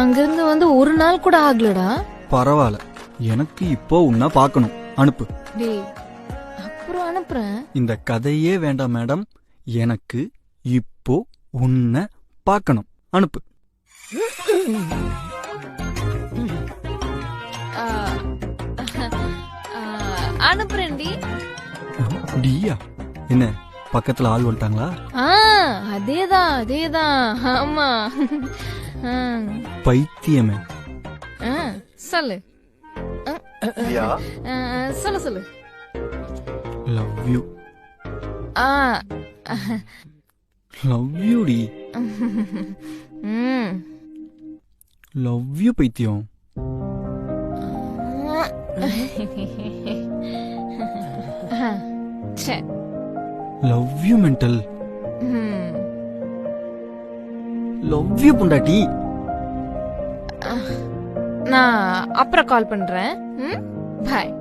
அங்கிருந்து வந்து ஒரு நாள் கூட ஆகலடா. பரவாயில்ல. எனக்கு இப்போ உன்னை பார்க்கணும். அனுப்பு. டேய் அப்புறம் அனுப்புறேன். இந்த கதையே வேண்டாம் மேடம். எனக்கு இப்போ உன்னை பார்க்கணும். அனுப்பு. அனுப்புறேன்டி டியா? என்ன பக்கத்துல ஆள் வந்துட்டாங்களா? அதேதான் அதேதான். ஆமா. பைத்தியமே. ஆ, சொல்லு. சொல்லு சொல்லு. லவ் யூ ஆ. லவ் யூ டி. லவ் யூ பைத்தியம். சே. Love you mental love you புண்டாட்டி நான் அப்புறம் கால் பண்றேன் ம் பாய்